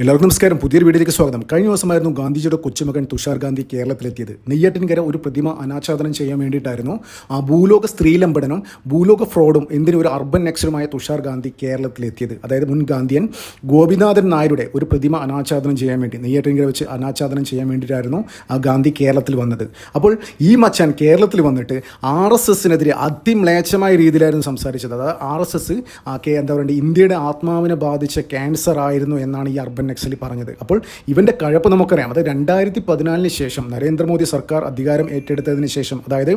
എല്ലാവർക്കും നമസ്കാരം. പുതിയൊരു വീഡിയോയിലേക്ക് സ്വാഗതം. കഴിഞ്ഞ ദിവസമായിരുന്നു ഗാന്ധിജിയുടെ കൊച്ചുമകൻ തുഷാർ ഗാന്ധി കേരളത്തിലെത്തിയത്. നെയ്യാറ്റിൻകര ഒരു പ്രതിമ അനാച്ഛാദനം ചെയ്യാൻ വേണ്ടിയിട്ടായിരുന്നു. ആ ഭൂലോക സ്ത്രീലംബടനും ഭൂലോക ഫ്രോഡും എന്തിനും ഒരു അർബൻ നക്സലുമായ തുഷാർ ഗാന്ധി കേരളത്തിലെത്തിയത്. അതായത് മുൻ ഗാന്ധിയൻ ഗോപിനാഥൻ നായരുടെ ഒരു പ്രതിമ അനാച്ഛാദനം ചെയ്യാൻ വേണ്ടി നെയ്യാറ്റിൻകര വെച്ച് അനാച്ഛാദനം ചെയ്യാൻ വേണ്ടിയിട്ടായിരുന്നു ആ ഗാന്ധി കേരളത്തിൽ വന്നത്. അപ്പോൾ ഈ മച്ചാൻ കേരളത്തിൽ വന്നിട്ട് ആർ എസ് എസിനെതിരെ അതിമ്ലേച്ഛമായ രീതിയിലായിരുന്നു സംസാരിച്ചത്. അതായത് ആർ എസ് എസ് എന്താ പറയുക ഇന്ത്യയുടെ ആത്മാവിനെ ബാധിച്ച ക്യാൻസർ ആയിരുന്നു എന്നാണ് ഈ അർബൻ നക്സലി പറഞ്ഞത്. അപ്പോൾ ഇവന്റെ കഴപ്പ് നമുക്കറിയാം. അത് രണ്ടായിരത്തി പതിനാലിന് ശേഷം നരേന്ദ്രമോദി സർക്കാർ അധികാരം ഏറ്റെടുത്തതിന് ശേഷം അതായത്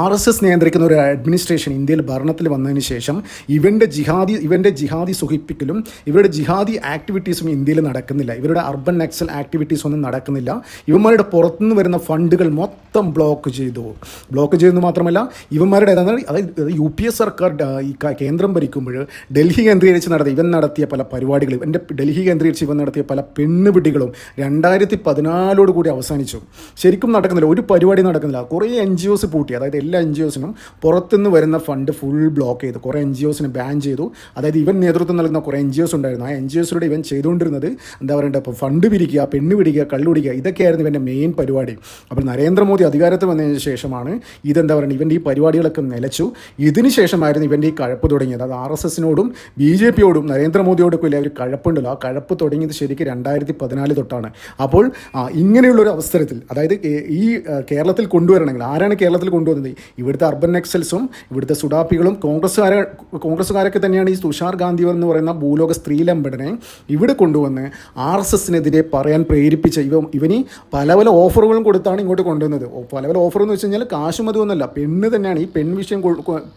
ആർ എസ് എസ് നിയന്ത്രിക്കുന്ന ഒരു അഡ്മിനിസ്ട്രേഷൻ ഇന്ത്യയിൽ ഭരണത്തിൽ വന്നതിന് ശേഷം ഇവന്റെ ജിഹാദി ഇവന്റെ ജിഹാദി സുഖിപ്പിക്കലും ഇവരുടെ ജിഹാദി ആക്ടിവിറ്റീസും ഇന്ത്യയിൽ നടക്കുന്നില്ല. ഇവരുടെ അർബൻ നക്സൽ ആക്ടിവിറ്റീസ് ഒന്നും നടക്കുന്നില്ല. ഇവന്മാരുടെ പുറത്തുനിന്ന് വരുന്ന ഫണ്ടുകൾ മൊത്തം ബ്ലോക്ക് ചെയ്തു. ബ്ലോക്ക് ചെയ്തെന്ന് മാത്രമല്ല ഇവന്മാരുടെ അതായത് യു പി എസ് സർക്കാർ ഈ കേന്ദ്രം ഭരിക്കുമ്പോൾ ഡൽഹി കേന്ദ്രീകരിച്ച് നടത്തി ഇവൻ നടത്തിയ പല പരിപാടികളും ഇവന്റെ ഡൽഹി കേന്ദ്രീകരിച്ച് ഇവൻ നടത്തിയ പല പെണ്ണുപിടികളും രണ്ടായിരത്തി പതിനാലോട് കൂടി അവസാനിച്ചു. ശരിക്കും നടക്കുന്നില്ല ഒരു പരിപാടി നടക്കുന്നില്ല. കുറേ എൻ ജി ഒസ് പൂട്ടി. അതായത് എല്ലാ എൻ ജി ഒസിനും പുറത്തുനിന്ന് വരുന്ന ഫണ്ട് ഫുൾ ബ്ലോക്ക് ചെയ്തു. കുറേ എൻ ജി ഒസിനെ ബാൻ ചെയ്തു. അതായത് ഇവൻ നേതൃത്വം നൽകുന്ന കുറേ എൻ ജി ഒസ് ഉണ്ടായിരുന്നു. ആ എൻ ജി ഒസിലൂടെ ഇവൻ ചെയ്തുകൊണ്ടിരുന്നത് എന്താ പറയേണ്ടത് ഇപ്പോൾ ഫണ്ട് പിരിക്കുക പെണ്ണ് പിടിക്കുക കള്ളുപിടിക്കുക ഇതൊക്കെയായിരുന്നു ഇവന്റെ മെയിൻ പരിപാടി. അപ്പോൾ നരേന്ദ്രമോദി അധികാരത്തിൽ വന്നതിന് ശേഷമാണ് ഇതെന്താ പറയുക ഇവന്റെ ഈ പരിപാടികളൊക്കെ നിലച്ചു. ഇതിന് ശേഷമായിരുന്നു ഇവന്റെ ഈ കഴപ്പ് തുടങ്ങിയത്. അത് ആർ എസ് എസിനോടും ബി ജെ പിയോടും നരേന്ദ്രമോദിയോടൊക്കെ ഇല്ല ഒരു കഴപ്പുണ്ടല്ലോ. ആ കഴപ്പ് തുടങ്ങിയത് ശരിക്കും രണ്ടായിരത്തി പതിനാല് തൊട്ടാണ്. അപ്പോൾ ഇങ്ങനെയുള്ള ഒരു അവസരത്തിൽ അതായത് ഈ കേരളത്തിൽ കൊണ്ടുവരണമെങ്കിൽ ആരാണ് കേരളത്തിൽ കൊണ്ടുവന്നത് ഇവിടുത്തെ അർബൻ നക്സൽസും ഇവിടുത്തെ സുഡാപ്പികളും കോൺഗ്രസ്സുകാരെ കോൺഗ്രസ്സുകാരൊക്കെ തന്നെയാണ് ഈ തുഷാർ ഗാന്ധി എന്ന് പറയുന്ന ഭൂലോക സ്ത്രീലമ്പടനെ ഇവിടെ കൊണ്ടുവന്ന് ആർ എസ് എസിനെതിരെ പറയാൻ പ്രേരിപ്പിച്ച ഇവ ഇവനി പല പല ഓഫറുകളും കൊടുത്താണ് ഇങ്ങോട്ട് കൊണ്ടുവന്നത്. പല പല ഓഫർ എന്ന് വെച്ച് കഴിഞ്ഞാൽ കാശും അതൊന്നുമല്ല പെണ്ണ് തന്നെയാണ്. ഈ പെൺ വിഷയം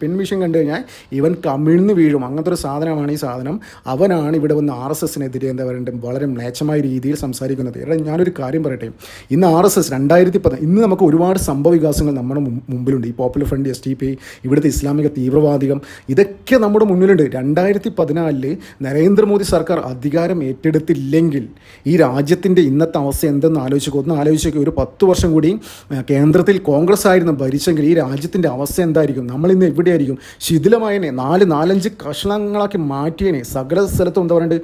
പെൺ വിഷയം കണ്ടു കഴിഞ്ഞാൽ ഇവൻ കമിഴ്ന്ന് വീഴും. അങ്ങനത്തെ ഒരു സാധനമാണ് ഈ സാധനം. അവനാണ് ഇവിടെ വന്ന് ആർ എസ് എസിനെതിരെ എന്താ പറയുക വളരെ മ്ലേച്ഛമായ രീതിയിൽ സംസാരിക്കുന്നത്. എടാ ഞാനൊരു കാര്യം പറയട്ടെ. ഇന്ന് ആർ എസ് എസ് രണ്ടായിരത്തി പത്ത് ഇന്ന് നമുക്ക് ഒരുപാട് സംഭവവികാസങ്ങൾ നമ്മുടെ മുമ്പിലുണ്ട്. ഈ popular front S T P ഇവിടുത്തെ ഇസ്ലാമിക തീവ്രവാദികം ഇതൊക്കെ നമ്മുടെ മുന്നിലുണ്ട്. രണ്ടായിരത്തി പതിനാലിൽ നരേന്ദ്രമോദി സർക്കാർ അധികാരം ഏറ്റെടുത്തില്ലെങ്കിൽ ഈ രാജ്യത്തിന്റെ ഇന്നത്തെ അവസ്ഥ എന്തെന്ന് ആലോചിക്കുക ഒന്ന് ആലോചിക്കുക ഒരു പത്ത് വർഷം കൂടി കേന്ദ്രത്തിൽ കോൺഗ്രസ് ആയിരുന്നു ഭരിച്ചെങ്കിൽ ഈ രാജ്യത്തിന്റെ അവസ്ഥ എന്തായിരിക്കും? നമ്മളിന്ന് എവിടെയായിരിക്കും? ശിഥിലമായനെ നാല് നാലഞ്ച് കഷ്ണങ്ങളാക്കി മാറ്റിയനെ. സകല സ്ഥലത്തും എന്താ പറയുക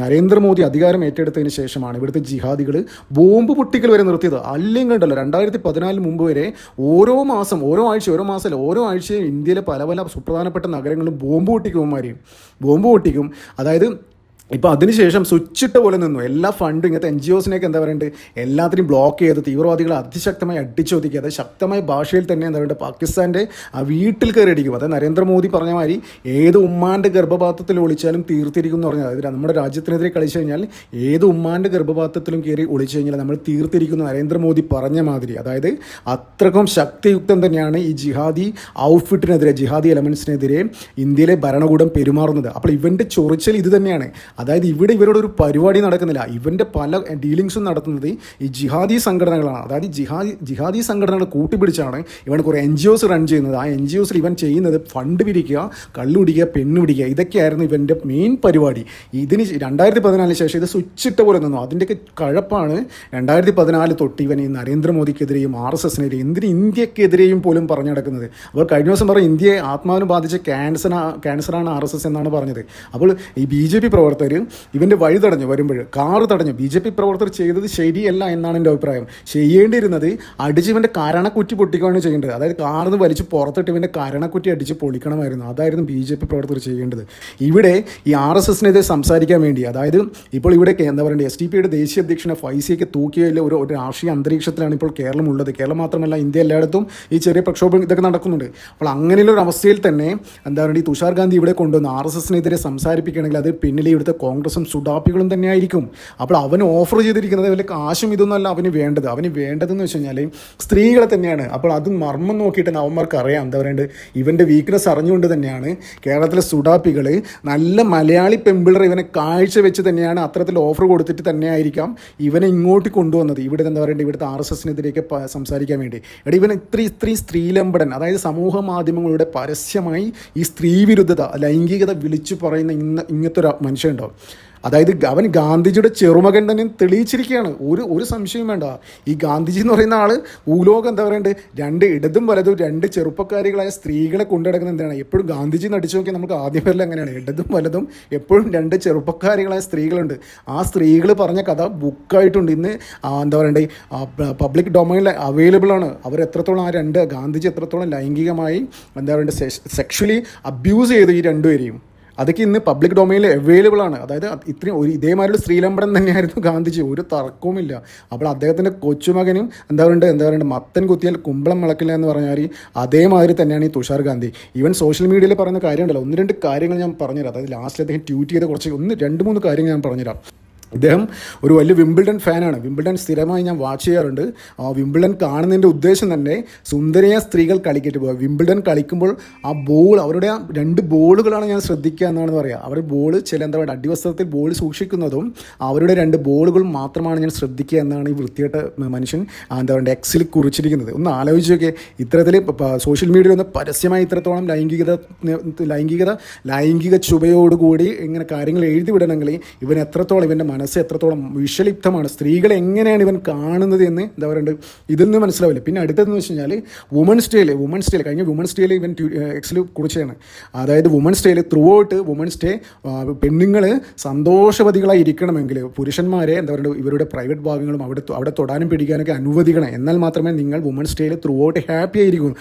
നരേന്ദ്രമോദി അധികാരം ഏറ്റെടുത്തതിന് ശേഷമാണ് ഇവിടുത്തെ ജിഹാദികൾ ബോംബ് പൊട്ടിക്കൽ വരെ നിർത്തിയത്. അല്ലെങ്കിൽ ഉണ്ടല്ലോ രണ്ടായിരത്തി പതിനാലിന് മുമ്പ് വരെ ഓരോ മാസം ഓരോ ആഴ്ച ഓരോ മാസം ഓരോ ആഴ്ചയും ഇന്ത്യയിലെ പല പല സുപ്രധാനപ്പെട്ട നഗരങ്ങളും ബോംബ് പൊട്ടിക്കും ബോംബ് പൊട്ടിക്കും. അതായത് ഇപ്പോൾ അതിനുശേഷം സ്വിച്ച് ഇട്ട പോലെ നിന്നു. എല്ലാ ഫണ്ടും ഇങ്ങനത്തെ എൻ ജി ഒസിനെയൊക്കെ എന്താ പറയുന്നത് എല്ലാത്തിനും ബ്ലോക്ക് ചെയ്ത് തീവ്രവാദികളെ അതിശക്തമായി അടിച്ചൊതുക്കി അത് ശക്തമായ ഭാഷയിൽ തന്നെ എന്താ പറയുക പാകിസ്ഥാന്റെ ആ വീട്ടിൽ കയറി അടിക്കും അത് നരേന്ദ്രമോദി പറഞ്ഞ മാതിരി ഏത് ഉമ്മാന്റെ ഗർഭപാത്രത്തിൽ ഒളിച്ചാലും തീർത്തിരിക്കും എന്ന് പറഞ്ഞാൽ അതായത് നമ്മുടെ രാജ്യത്തിനെതിരെ കളിച്ചു കഴിഞ്ഞാൽ ഏത് ഉമ്മാന്റെ ഗർഭപാത്രത്തിലും കയറി ഒളിച്ചു കഴിഞ്ഞാൽ നമ്മൾ തീർത്തിരിക്കുന്നു നരേന്ദ്രമോദി പറഞ്ഞ മാതിരി. അതായത് അത്രക്കും ശക്തിയുക്തം തന്നെയാണ് ഈ ജിഹാദി ഔട്ട്ഫിറ്റിനെതിരെ ജിഹാദി എലമെൻസിനെതിരെ ഇന്ത്യയിലെ ഭരണകൂടം പെരുമാറുന്നത്. അപ്പോൾ ഇവന്റെ ചൊറിച്ചൽ ഇത് തന്നെയാണ്. അതായത് ഇവിടെ ഇവരോട് ഒരു പരിപാടി നടക്കുന്നില്ല. ഇവന്റെ പല ഡീലിങ്സും നടത്തുന്നത് ഈ ജിഹാദി സംഘടനകളാണ്. അതായത് ജിഹാദി ജിഹാദി സംഘടനകൾ കൂട്ടിപ്പിടിച്ചാണ് ഇവൻ കുറേ എൻ ജി ഒസ് റൺ ചെയ്യുന്നത്. ആ എൻ ജി ഒസിൽ ഇവൻ ചെയ്യുന്നത് ഫണ്ട് പിരിക്കുക കള്ളു പിടിക്കുക പെണ്ണ് പിടിക്കുക. ഇതൊക്കെയായിരുന്നു ഇവന്റെ മെയിൻ പരിപാടി. ഇതിന് രണ്ടായിരത്തി പതിനാലിന് ശേഷം ഇത് സ്വിച്ച് ഇട്ട പോലെ നിന്നു. അതിന്റെയൊക്കെ കഴപ്പാണ് രണ്ടായിരത്തി പതിനാല് തൊട്ട് ഇവൻ ഈ നരേന്ദ്രമോദിക്കെതിരെയും ആർ എസ് എസിനെതിരെയും എന്തിന് ഇന്ത്യക്കെതിരെയും പോലും പറഞ്ഞു നടക്കുന്നത്. അപ്പോൾ കഴിഞ്ഞ ദിവസം പറഞ്ഞ ഇന്ത്യയെ ആത്മാവിന് ബാധിച്ച ക്യാൻസർ ക്യാൻസറാണ് ആർ എസ് എസ് എന്നാണ് പറഞ്ഞത്. അപ്പോൾ ഈ ബി ജെ പി പ്രവർത്തകർ ഇവന്റെ വഴി തടഞ്ഞു വരുമ്പോൾ കാറ് തടഞ്ഞു. ബി ജെ പി പ്രവർത്തകർ ചെയ്തത് ശരിയല്ല എന്നാണ് എന്റെ അഭിപ്രായം. ചെയ്യേണ്ടിയിരുന്നത് അടിച്ച് ഇവന്റെ കരണക്കുറ്റി പൊട്ടിക്കുകയാണ് ചെയ്യേണ്ടത്. അതായത് കാർന്ന് വലിച്ച് പുറത്തിട്ട് ഇവന്റെ കരണക്കുറ്റി അടിച്ച് പൊളിക്കണമായിരുന്നു. അതായിരുന്നു ബി ജെ പി പ്രവർത്തകർ ചെയ്യേണ്ടത്. ഇവിടെ ഈ ആർ എസ് എസിനെതിരെ സംസാരിക്കാൻ വേണ്ടി അതായത് ഇപ്പോൾ ഇവിടെ എന്താ പറയുക എസ് ടി പിയുടെ ദേശീയ അധ്യക്ഷനെ ഫൈസിയൊക്കെ തൂക്കിയതിൽ ഒരു ഒരു രാഷ്ട്രീയ അന്തരീക്ഷത്തിലാണ് ഇപ്പോൾ കേരളം ഉള്ളത് കേരളം മാത്രമല്ല ഇന്ത്യ എല്ലായിടത്തും ഈ ചെറിയ പ്രക്ഷോഭം ഇതൊക്കെ നടക്കുന്നുണ്ട്. അപ്പോൾ അങ്ങനെയുള്ള ഒരു അവസ്ഥയിൽ തന്നെ എന്താ പറയുക ഈ തുഷാർ ഗാന്ധി ഇവിടെ കൊണ്ടുവന്ന് ആർ എസ് എസിനെതിരെ സംസാരിപ്പിക്കുകയാണെങ്കിൽ അത് പിന്നിൽ ഇവിടുത്തെ കോൺഗ്രസും സുഡാപ്പികളും തന്നെയായിരിക്കും. അപ്പോൾ അവന് ഓഫർ ചെയ്തിരിക്കുന്നത് വലിയ കാശും ഇതൊന്നുമല്ല അവന് വേണ്ടത്. അവന് വേണ്ടതെന്ന് വെച്ച് കഴിഞ്ഞാൽ സ്ത്രീകളെ തന്നെയാണ്. അപ്പോൾ അത് മർമ്മം നോക്കിയിട്ട് അവന്മാർക്ക് അറിയാം. എന്താ പറയേണ്ടത് ഇവന്റെ വീക്ക്നെസ് അറിഞ്ഞുകൊണ്ട് തന്നെയാണ് കേരളത്തിലെ സുഡാപ്പികൾ നല്ല മലയാളി പെമ്പിളർ ഇവനെ കാഴ്ച വെച്ച് തന്നെയാണ് അത്തരത്തിൽ ഓഫർ കൊടുത്തിട്ട് തന്നെയായിരിക്കാം ഇവനെ ഇങ്ങോട്ട് കൊണ്ടുവന്നത്. ഇവിടെ എന്താ പറയേണ്ടത് ഇവിടുത്തെ ആർ എസ് എസിനെതിരെയൊക്കെ സംസാരിക്കാൻ വേണ്ടി. എടാ ഇവൻ ഇത്രയും ഇത്രയും സ്ത്രീലമ്പടൻ അതായത് സമൂഹ മാധ്യമങ്ങളുടെ പരസ്യമായി ഈ സ്ത്രീ വിരുദ്ധത ലൈംഗികത വിളിച്ചു പറയുന്ന ഇന്ന ഇങ്ങനത്തെ ഒരു മനുഷ്യനുണ്ടോ അതായത് അവൻ ഗാന്ധിജിയുടെ ചെറുമകൻ തന്നെ തെളിയിച്ചിരിക്കുകയാണ്. ഒരു ഒരു സംശയവും വേണ്ട. ഈ ഗാന്ധിജി എന്ന് പറയുന്ന ആൾ ഭൂലോകം എന്താ പറയണ്ടത് രണ്ട് ഇടതും വലതും രണ്ട് ചെറുപ്പക്കാരികളായ സ്ത്രീകളെ കൊണ്ടുനടക്കുന്ന എന്താണ് എപ്പോഴും ഗാന്ധിജി നടിച്ചു നോക്കിയാൽ നമുക്ക് ആദ്യം വരല അങ്ങനെയാണ്. ഇടതും വലതും എപ്പോഴും രണ്ട് ചെറുപ്പക്കാരികളായ സ്ത്രീകളുണ്ട്. ആ സ്ത്രീകൾ പറഞ്ഞ കഥ ബുക്കായിട്ടുണ്ട്. ഇന്ന് എന്താ പറയണ്ടേ? പബ്ലിക് ഡൊമൈനിൽ അവൈലബിൾ ആണ്. അവർ എത്രത്തോളം ആ രണ്ട് ഗാന്ധിജി എത്രത്തോളം ലൈംഗികമായി എന്താ പറയണ്ടേ സെക്ഷലി അബ്യൂസ് ചെയ്തു ഈ രണ്ടുപേരെയും. അതൊക്കെ ഇന്ന് പബ്ലിക് ഡൊമൈനിൽ അവൈലബിൾ ആണ്. അതായത് ഇത്രയും ഒരു ഇതേമാതിരി സ്ത്രീലംബടം തന്നെയായിരുന്നു ഗാന്ധിജി. ഒരു തർക്കവുമില്ല. അപ്പോൾ അദ്ദേഹത്തിന്റെ കൊച്ചുമകനും എന്താ പറയുക എന്താ പറയുക മത്തൻ കുത്തിയാൽ കുമ്പളം മുളക്കില്ല എന്ന് പറഞ്ഞാൽ അതേമാതിരി തന്നെയാണ് ഈ തുഷാർ ഗാന്ധി. ഈവൻ സോഷ്യൽ മീഡിയയിൽ പറയുന്ന കാര്യമുണ്ടല്ലോ. ഒന്ന് രണ്ട് കാര്യങ്ങൾ ഞാൻ പറഞ്ഞുതരാം. അതായത് ലാസ്റ്റിൽ അദ്ദേഹം ട്വീറ്റ് ചെയ്ത കുറച്ച് ഒന്ന് രണ്ട് മൂന്ന് കാര്യങ്ങൾ ഞാൻ പറഞ്ഞുതരാം. ഇദ്ദേഹം ഒരു വലിയ വിംബിൾഡൺ ഫാനാണ്. വിംബിൾഡൺ സ്ഥിരമായി ഞാൻ വാച്ച് ചെയ്യാറുണ്ട്. ആ വിംബിൾഡൺ കാണുന്നതിന്റെ ഉദ്ദേശം തന്നെ സുന്ദരിയ സ്ത്രീകൾ കളിക്കട്ട് പോകുക വിംബിൾഡൺ കളിക്കുമ്പോൾ ആ ബോൾ അവരുടെ ആ രണ്ട് ബോളുകളാണ് ഞാൻ ശ്രദ്ധിക്കുക എന്നാണ് പറയുക. അവർ ബോൾ ചില എന്താ പറയുക അടിവസ്ത്രത്തിൽ ബോൾ സൂക്ഷിക്കുന്നതും അവരുടെ രണ്ട് ബോളുകൾ മാത്രമാണ് ഞാൻ ശ്രദ്ധിക്കുക എന്നാണ് ഈ വൃത്തിയായിട്ട് മനുഷ്യൻ എന്താ പറയുക എക്സിൽ കുറിച്ചിരിക്കുന്നത്. ഒന്ന് ആലോചിച്ച് നോക്കിയേ ഇത്തരത്തിൽ സോഷ്യൽ മീഡിയയിൽ ഒന്ന് പരസ്യമായി ഇത്രത്തോളം ലൈംഗികത ലൈംഗികത ലൈംഗിക ചുവയോടുകൂടി ഇങ്ങനെ കാര്യങ്ങൾ എഴുതി വിടണമെങ്കിൽ ഇവൻ എത്രത്തോളം ഇവന്റെ മനസ്സ് എത്രത്തോളം വിഷലിപ്തമാണ് സ്ത്രീകളെ എങ്ങനെയാണ് ഇവൻ കാണുന്നത് എന്ന് എന്താ പറയുക ഇതിൽ നിന്ന് മനസ്സിലാവില്ല. പിന്നെ അടുത്തതെന്ന് വെച്ച് കഴിഞ്ഞാൽ വുമൻസ് ഡേയിൽ വുമൻസ് ഡേയിൽ കഴിഞ്ഞ വുമൻസ് ഡേയിൽ ഇവൻ എക്സിൽ കുറിച്ചാണ് അതായത് വുമൻസ് ഡേയിൽ ത്രൂ ഔട്ട് വുമൻസ് ഡേ പെണ്ണുങ്ങൾ സന്തോഷവതികളായി ഇരിക്കണമെങ്കിൽ പുരുഷന്മാരെ എന്താ പറയുക ഇവരുടെ പ്രൈവറ്റ് ഭാഗങ്ങളും അവിടെ അവിടെ തൊടാനും പിടിക്കാനൊക്കെ അനുവദിക്കണം. എന്നാൽ മാത്രമേ നിങ്ങൾ വുമൻസ് ഡേയിൽ ത്രൂ ഔട്ട് ഹാപ്പി ആയിരിക്കും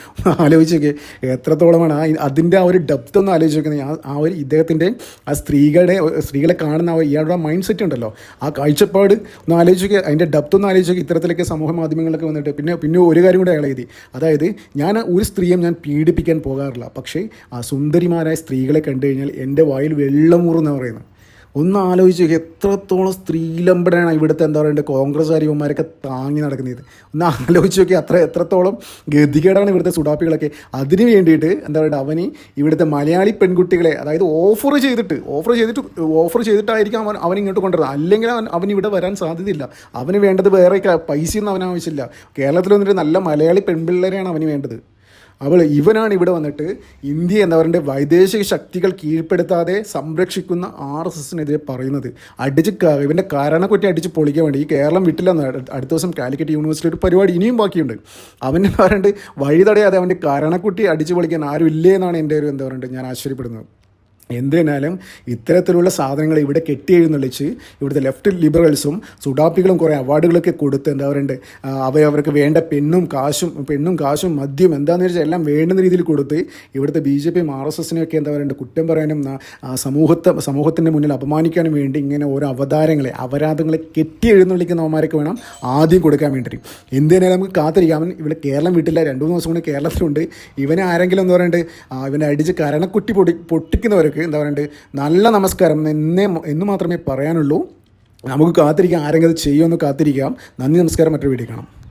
ആലോചിച്ചൊക്കെ എത്രത്തോളമാണ് അതിന്റെ ആ ഒരു ഡെപ്ത് ഒന്ന് ആലോചിച്ച് നോക്കുന്നത് ആ ഒരു ഇദ്ദേഹത്തിന്റെ ആ സ്ത്രീകളുടെ സ്ത്രീകളെ കാണുന്ന ഇയാളുടെ മൈൻഡ് സെറ്റ് ഉണ്ടല്ലോ. ആ കാഴ്ചപ്പാട് ഒന്ന് ആലോചിക്കുക അതിന്റെ ഡെപ്ത് ഒന്ന് ആലോചിക്കുക ഇത്തരത്തിലൊക്കെ സമൂഹ മാധ്യമങ്ങളൊക്കെ വന്നിട്ട്. പിന്നെ പിന്നെ ഒരു കാര്യം കൂടെ അയാൾ എഴുതി. അതായത് ഞാൻ ഒരു സ്ത്രീയും ഞാൻ പീഡിപ്പിക്കാൻ പോകാറില്ല. പക്ഷേ ആ സുന്ദരിമാരായ സ്ത്രീകളെ കണ്ടു കഴിഞ്ഞാൽ എന്റെ വായിൽ വെള്ളമൂറെന്ന് പറയുന്നത്. ഒന്ന് ആലോചിച്ച് നോക്കി എത്രത്തോളം സ്ത്രീലമ്പടനാണ് ഇവിടുത്തെ എന്താ പറയുക കോൺഗ്രസ് അരിവന്മാരൊക്കെ താങ്ങി നടക്കുന്നത്. ഒന്ന് ആലോചിച്ച് നോക്കി അത്ര എത്രത്തോളം ഗതികേടാണ് ഇവിടുത്തെ സുഡാപ്പികളൊക്കെ. അതിന് വേണ്ടിയിട്ട് എന്താ പറയുക അവന് ഇവിടുത്തെ മലയാളി പെൺകുട്ടികളെ അതായത് ഓഫർ ചെയ്തിട്ട് ഓഫർ ചെയ്തിട്ട് ഓഫർ ചെയ്തിട്ടായിരിക്കും അവൻ അവൻ ഇങ്ങോട്ട് കൊണ്ടുവരുന്നത്. അല്ലെങ്കിൽ അവൻ അവൻ ഇവിടെ വരാൻ സാധ്യതയില്ല. അവന് വേണ്ടത് വേറെ പൈസയൊന്നും അവനാവശ്യമില്ല കേരളത്തിൽ വന്നിട്ട് നല്ല മലയാളി പെൺപിള്ളേരെയാണ് അവന് വേണ്ടത്. അവൾ ഇവനാണ് ഇവിടെ വന്നിട്ട് ഇന്ത്യ എന്നവരുടെ വൈദേശിക ശക്തികൾ കീഴ്പ്പെടുത്താതെ സംരക്ഷിക്കുന്ന ആർ എസ് എസിനെതിരെ പറയുന്നത്. അടിച്ച് ഇവന്റെ കാരണക്കുറ്റി അടിച്ച് പൊളിക്കാൻ വേണ്ടി ഈ കേരളം വിട്ടില്ലെന്ന് അടുത്ത ദിവസം കാലിക്കറ്റ് യൂണിവേഴ്സിറ്റി ഒരു പരിപാടി ഇനിയും ബാക്കിയുണ്ട്. അവന്റെ പറയുന്നത് വഴി തടയാതെ അവന്റെ കാരണക്കുട്ടി അടിച്ച് പൊളിക്കാൻ ആരും ഇല്ലേ എന്നാണ് എന്റെ ഒരു എന്താ പറയുക ഞാൻ ആശ്ചര്യപ്പെടുന്നത്. എന്തിനാലും ഇത്തരത്തിലുള്ള സാധനങ്ങൾ ഇവിടെ കെട്ടി എഴുന്നള്ളിച്ച് ഇവിടുത്തെ ലെഫ്റ്റ് ലിബറൽസും സുഡാപ്പികളും കുറേ അവാർഡുകളൊക്കെ കൊടുത്ത് എന്താ പറയുക അവ അവർക്ക് വേണ്ട പെണ്ണും കാശും പെണ്ണും കാശും മദ്യം എന്താണെന്ന് വെച്ചാൽ എല്ലാം വേണ്ടുന്ന രീതിയിൽ കൊടുത്ത് ഇവിടുത്തെ ബി ജെ പിയും ആർ എസ് എസിനെയൊക്കെ എന്താ പറയുക കുറ്റം പറയാനും സമൂഹത്തെ സമൂഹത്തിന്റെ മുന്നിൽ അപമാനിക്കാനും വേണ്ടി ഇങ്ങനെ ഓരോ അവതാരങ്ങളെ അപരാധങ്ങളെ കെട്ടി എഴുന്നള്ളിക്കുന്നവന്മാരൊക്കെ വേണം ആദ്യം കൊടുക്കാൻ വേണ്ടി എന്തിനാലും നമുക്ക് കാത്തിരിക്കാം. അവൻ ഇവിടെ കേരളം വിട്ടില്ല. രണ്ട് മൂന്ന് ദിവസം കൊണ്ട് കേരളത്തിലുണ്ട്. ഇവനെ ആരെങ്കിലും എന്താ പറയുക ഇവനെ അടിച്ച് കരണക്കുട്ടി പൊടി പൊട്ടിക്കുന്നവർക്ക് എന്താ പറയുക നല്ല നമസ്കാരം എന്നേ എന്ന് മാത്രമേ പറയാനുള്ളൂ. നമുക്ക് കാത്തിരിക്കാം. ആരെങ്കിലും ചെയ്യുമെന്ന് കാത്തിരിക്കാം. നന്ദി നമസ്കാരം. മറ്റൊരു വീഡിയോ കാണാം.